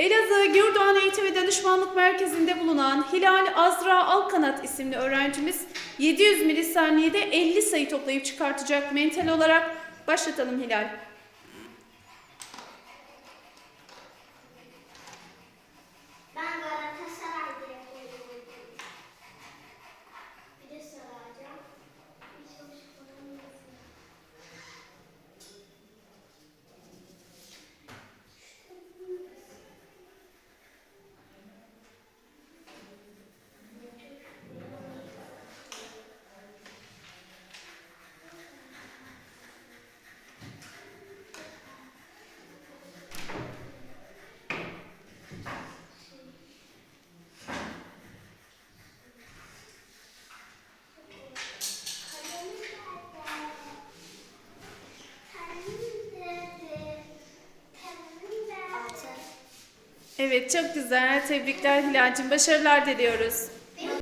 Elazığ Gürdoğan Eğitim ve Danışmanlık Merkezi'nde bulunan Hilal Azra Alkanat isimli öğrencimiz 700 milisaniyede 50 sayı toplayıp çıkartacak mental olarak. Başlatalım Hilal. Evet çok güzel. Tebrikler Hilal'cim. Başarılar diliyoruz.